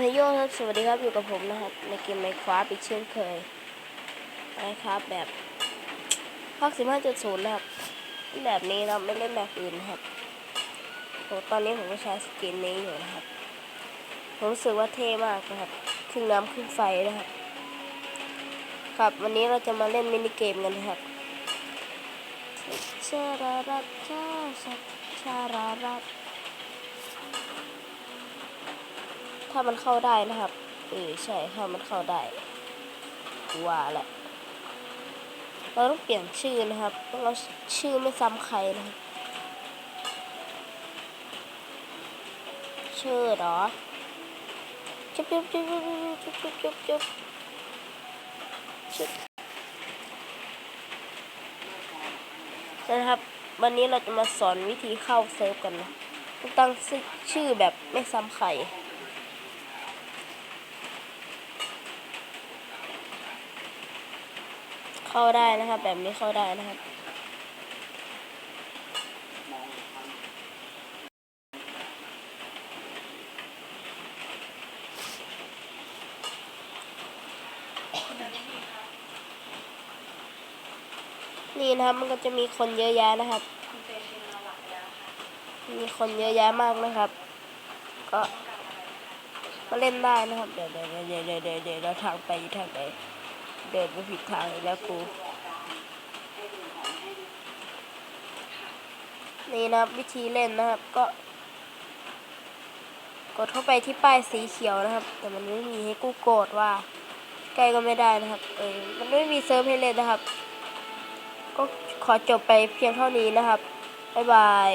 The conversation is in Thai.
เฮโยครับ สวัสดีครับ อยู่กับผมนะครับ ในเกมไมค r a f t อีกเช่นเคยไมค r a f t แบบภาค15.0นย์นะครับ แบบนี้เราไม่เล่นแบบอื่นนะครับโหตอนนี้ผมก็ใช้สกินนี้อยู่นะครับ ผมรู้สึกว่าเท่มากนะครับครึ่งน้ำครึ่งไฟนะครับ ครับวันนี้เราจะมาเล่นมินิเกมกันนะครับชารารัตชาชาชารารัต ถ้ามันเข้าได้นะครับ เออใช่ถ้ามันเข้าได้ว่าแหละ เราต้องเปลี่ยนชื่อนะครับ เราชื่อไม่ซ้ำใครนะครับ ชื่อเหรอจุ๊บจุ๊บจุ๊บจุ๊บจุ๊บจุ๊บจุ๊บจุ๊บนะครับ วันนี้เราจะมาสอนวิธีเข้าเซิร์ฟกันนะต้องตั้งชื่อแบบไม่ซ้ำใคร เข้าได้นะครับ แบบนี้เข้าได้นะครับ นี่นะครับมันก็จะมีคนเยอะแยะนะครับ มีคนเยอะแยะมากนะครับ ก็มาเล่นได้นะครับ เดี๋ยวเดี๋ยวเดี๋ยวเดี๋ยวเดี๋ยวเดี๋ยวเราทางไปทางไหน เดินไปผิดทางอีกแล้วกูนี่นะครับวิธีเล่นนะครับก็ กดเข้าไปที่ป้ายสีเขียวนะครับ แต่มันไม่มีให้กูโกรธว่าใกล้ก็ไม่ได้นะครับ เออมันไม่มีเซิร์ฟให้เล่นนะครับ ก็ขอจบไปเพียงเท่านี้นะครับบ๊ายบาย